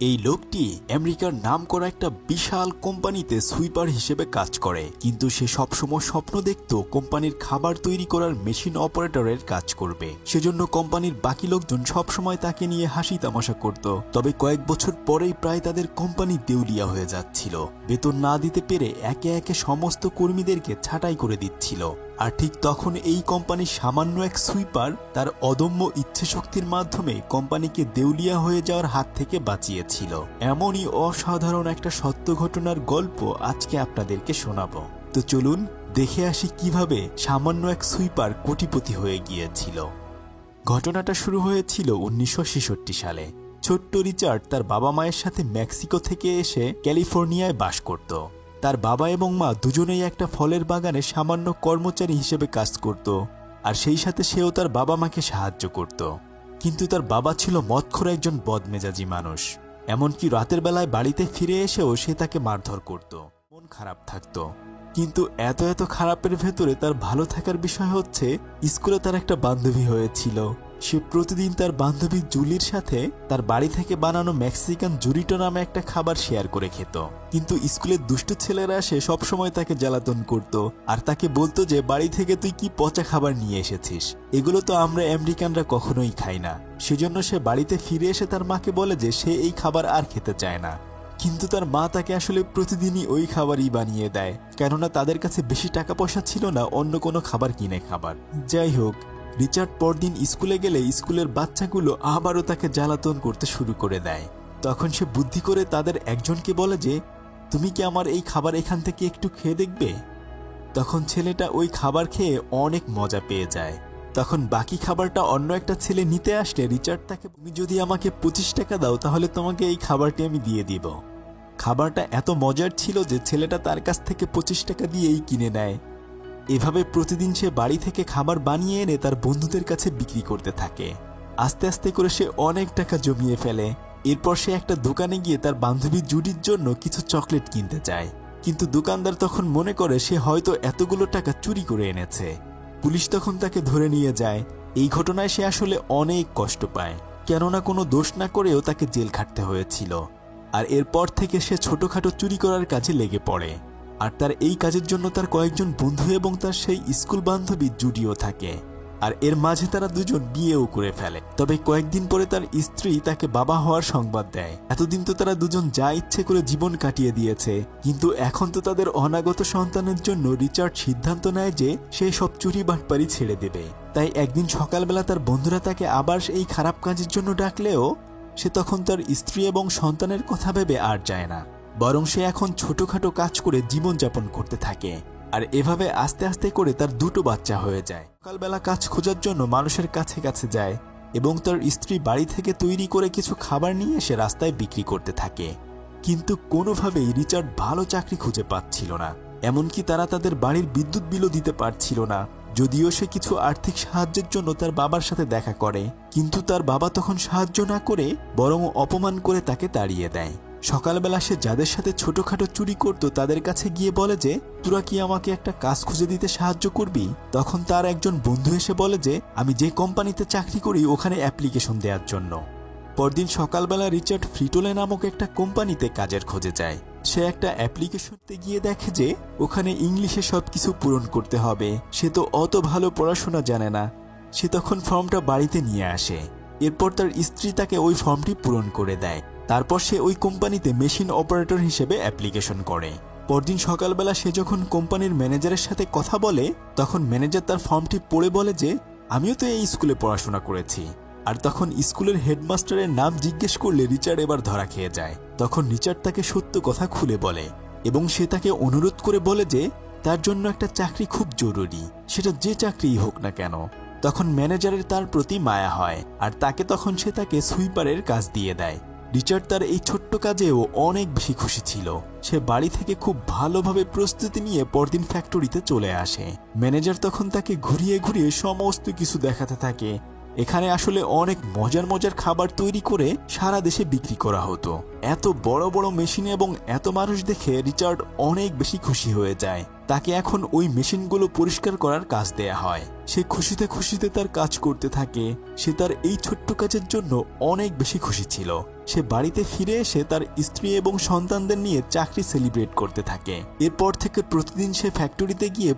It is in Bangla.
এই লোকটি আমেরিকার নাম করা একটা বিশাল কোম্পানিতে সুইপার হিসেবে কাজ করে। কিন্তু সে সবসময় স্বপ্ন দেখত কোম্পানির খাবার তৈরি করার মেশিন অপারেটরের কাজ করবে। সেজন্য কোম্পানির বাকি লোকজন সবসময় তাকে নিয়ে হাসি তামাশা করত। তবে কয়েক বছর পরেই প্রায় তাদের কোম্পানি দেউলিয়া হয়ে যাচ্ছিল। বেতন না দিতে পেরে একে একে সমস্ত কর্মীদেরকে ছাঁটাই করে দিচ্ছিল। আর ঠিক তখন এই কোম্পানির সামান্য এক সুইপার তার অদম্য ইচ্ছেশক্তির মাধ্যমে কোম্পানিকে দেউলিয়া হয়ে যাওয়ার হাত থেকে বাঁচিয়েছিল। এমনই অসাধারণ একটা সত্য ঘটনার গল্প আজকে আপনাদেরকে শোনাবো। তো চলুন দেখে আসি কীভাবে সামান্য এক সুইপার কোটিপতি হয়ে গিয়েছিল। ঘটনাটা শুরু হয়েছিল উনিশশো ছেষট্টি সালে। ছোট্ট রিচার্ড তার বাবা মায়ের সাথে মেক্সিকো থেকে এসে ক্যালিফোর্নিয়ায় বাস করত। তার বাবা এবং মা দুজনেই একটা ফলের বাগানে সামান্য কর্মচারী হিসেবে কাজ করত, আর সেই সাথে সেও তার বাবা মাকে সাহায্য করত। কিন্তু তার বাবা ছিল মৎখর একজন বদমেজাজি মানুষ। এমনকি রাতের বেলায় বাড়িতে ফিরে এসেও সে তাকে মারধর করত। মন খারাপ থাকতো। কিন্তু এত এত খারাপের ভেতরে তার ভালো থাকার বিষয় হচ্ছে, স্কুলে তার একটা বান্ধবী হয়েছিল। সে প্রতিদিন তার বান্ধবী জুলির সাথে তার বাড়ি থেকে বানানো মেক্সিকান জুরিটো নামে একটা খাবার শেয়ার করে খেত। কিন্তু স্কুলের দুষ্ট ছেলেরা সে সবসময় তাকে জ্বালাতন করত আর তাকে বলতো যে, বাড়ি থেকে তুই কি পচা খাবার নিয়ে এসেছিস? এগুলো তো আমরা আমেরিকানরা কখনোই খাই না। সেজন্য সে বাড়িতে ফিরে এসে তার মাকে বলে যে, সে এই খাবার আর খেতে চায় না। কিন্তু তার মা তাকে আসলে প্রতিদিনই ওই খাবারই বানিয়ে দেয়। কেননা তাদের কাছে বেশি টাকা পয়সা ছিল না অন্য কোনো খাবার কিনে খাবার। যাই হোক রিচার্ড পরদিন স্কুলে গেলে স্কুলের বাচ্চাগুলো আবারও তাকে জ্বালাতন করতে শুরু করে দেয়। তখন সে বুদ্ধি করে তাদের একজনকে বলে যে, তুমি কি আমার এই খাবার এখান থেকে একটু খেয়ে দেখবে? তখন ছেলেটা ওই খাবার খেয়ে অনেক মজা পেয়ে যায়। তখন বাকি খাবারটা অন্য একটা ছেলে নিতে আসলে রিচার্ড তাকে, তুমি যদি আমাকে পঁচিশ টাকা দাও, তাহলে তোমাকে এই খাবারটি আমি দিয়ে দিব। খাবারটা এত মজার ছিল যে ছেলেটা তার কাছ থেকে পঁচিশ টাকা দিয়েই কিনে নেয়। এভাবে প্রতিদিন সে বাড়ি থেকে খাবার বানিয়ে এনে তার বন্ধুদের কাছে বিক্রি করতে থাকে। আস্তে আস্তে করে সে অনেক টাকা জমিয়ে ফেলে। এরপর সে একটা দোকানে গিয়ে তার বান্ধবী জুডির জন্য কিছু চকলেট কিনতে চায় কিন্তু দোকানদার তখন মনে করে সে হয়তো এতগুলো টাকা চুরি করে এনেছে। পুলিশ তখন তাকে ধরে নিয়ে যায়। এই ঘটনায় সে আসলে অনেক কষ্ট পায়। কেননা কোনো দোষ না করেও তাকে জেল খাটতে হয়েছিল। আর এরপর থেকে সে ছোটখাটো চুরি করার কাজে লেগে পড়ে। আর তার এই কাজের জন্য তার কয়েকজন বন্ধু এবং তার সেই স্কুল বান্ধবী জুডিও থাকে। আর এর মাঝে তারা দুজন বিয়েও করে ফেলে। তবে কয়েকদিন পরে তার স্ত্রী তাকে বাবা হওয়ার সংবাদ দেয়। এতদিন তো তারা দুজন যা ইচ্ছে করে জীবন কাটিয়ে দিয়েছে। কিন্তু এখন তো তাদের অনাগত সন্তানের জন্য রিচার্ড সিদ্ধান্ত নেয় যে সে সব চুরি বাটপারি ছেড়ে দেবে। তাই একদিন সকালবেলা তার বন্ধুরা তাকে আবার এই খারাপ কাজের জন্য ডাকলেও সে তখন তার স্ত্রী এবং সন্তানের কথা ভেবে আর যায় না। বরং সে এখন ছোটখাটো কাজ করে জীবনযাপন করতে থাকে। আর এভাবে আস্তে আস্তে করে তার দুটো বাচ্চা হয়ে যায়। সকালবেলা কাজ খোঁজার জন্য মানুষের কাছে কাছে যায় এবং তার স্ত্রী বাড়ি থেকে তৈরি করে কিছু খাবার নিয়ে এসে রাস্তায় বিক্রি করতে থাকে। কিন্তু কোনোভাবেই রিচার্ড ভালো চাকরি খুঁজে পাচ্ছিল না। এমনকি তারা তাদের বাড়ির বিদ্যুৎ বিলও দিতে পারছিল না। যদিও সে কিছু আর্থিক সাহায্যের জন্য তার বাবার সাথে দেখা করে, কিন্তু তার বাবা তখন সাহায্য না করে বরং অপমান করে তাকে তাড়িয়ে দেয়। সকালবেলা সে যাদের সাথে ছোটখাটো চুরি করত তাদের কাছে গিয়ে বলে যে, তোরা কি আমাকে একটা কাজ খুঁজে দিতে সাহায্য করবি? তখন তার একজন বন্ধু এসে বলে যে, আমি যে কোম্পানিতে চাকরি করি ওখানে অ্যাপ্লিকেশন দেওয়ার জন্য। পরদিন সকালবেলা রিচার্ড ফ্রিটোলে নামক একটা কোম্পানিতে কাজের খোঁজে যায়। সে একটা অ্যাপ্লিকেশনতে গিয়ে দেখে যে, ওখানে ইংলিশে সব কিছু পূরণ করতে হবে। সে তো অত ভালো পড়াশোনা জানে না। সে তখন ফর্মটা বাড়িতে নিয়ে আসে। এরপর তার স্ত্রী তাকে ওই ফর্মটি পূরণ করে দেয়। তারপর সে ওই কোম্পানিতে মেশিন অপারেটর হিসেবে অ্যাপ্লিকেশন করে। পরদিন সকালবেলা সে যখন কোম্পানির ম্যানেজারের সাথে কথা বলে, তখন ম্যানেজার তার ফর্মটি পড়ে বলে যে, আমিও তো এই স্কুলে পড়াশোনা করেছি। আর তখন স্কুলের হেডমাস্টারের নাম জিজ্ঞেস করলে রিচার্ড এবার ধরা খেয়ে যায়। তখন রিচার্ড তাকে সত্য কথা খুলে বলে এবং সে তাকে অনুরোধ করে বলে যে, তার জন্য একটা চাকরি খুব জরুরি। সেটা যে চাকরিই হোক না কেন। তখন ম্যানেজারের তার প্রতি মায়া হয় আর তাকে তখন সে তাকে সুইপারের কাজ দিয়ে দেয়। রিচার্ড তার এই ছোট্ট কাজেও অনেক বেশি খুশি ছিল। সে বাড়ি থেকে খুব ভালোভাবে প্রস্তুতি নিয়ে পরদিন ফ্যাক্টরিতে চলে আসে। ম্যানেজার তখন তাকে ঘুরিয়ে ঘুরিয়ে সমস্ত কিছু দেখাতে থাকে। এখানে আসলে অনেক মজার মজার খাবার তৈরি করে সারা দেশে বিক্রি করা হতো। এত বড় বড় মেশিন এবং এত মানুষ দেখে রিচার্ড অনেক বেশি খুশি হয়ে যায়। তাকে এখন ওই মেশিনগুলো পরিষ্কার করার কাজ দেয়া হয়। সে খুশিতে খুশিতে তার কাজ করতে থাকে। সে তার এই ছোট্ট কাজের জন্য অনেক বেশি খুশি ছিল। সে বাড়িতে ফিরে এসে তার স্ত্রী এবং সন্তানদের নিয়ে চাকরি সেলিব্রেট করতে থাকে। এরপর থেকে প্রতিদিন সে ফ্যাক্টরিতে গিয়ে